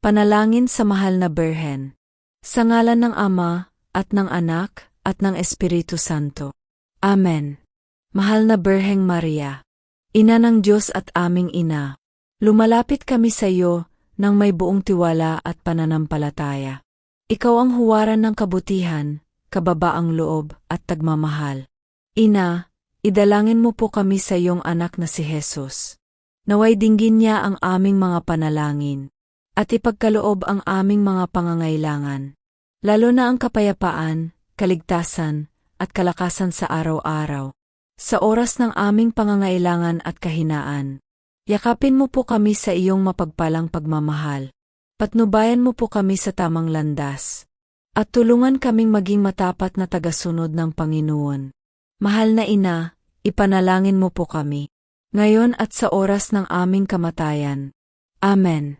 Panalangin sa mahal na Berhen. Sa ngalan ng Ama, at ng Anak, at ng Espiritu Santo. Amen. Mahal na Berheng Maria. Ina ng Diyos at aming ina. Lumalapit kami sa iyo nang may buong tiwala at pananampalataya. Ikaw ang huwaran ng kabutihan, kababaang loob at tagmamahal. Ina, idalangin mo po kami sa iyong anak na si Jesus. Naway dinggin niya ang aming mga panalangin at ipagkaloob ang aming mga pangangailangan, lalo na ang kapayapaan, kaligtasan, at kalakasan sa araw-araw. Sa oras ng aming pangangailangan at kahinaan, yakapin mo po kami sa iyong mapagpalang pagmamahal. Patnubayan mo po kami sa tamang landas. At tulungan kaming maging matapat na tagasunod ng Panginoon. Mahal na ina, ipanalangin mo po kami. Ngayon at sa oras ng aming kamatayan. Amen.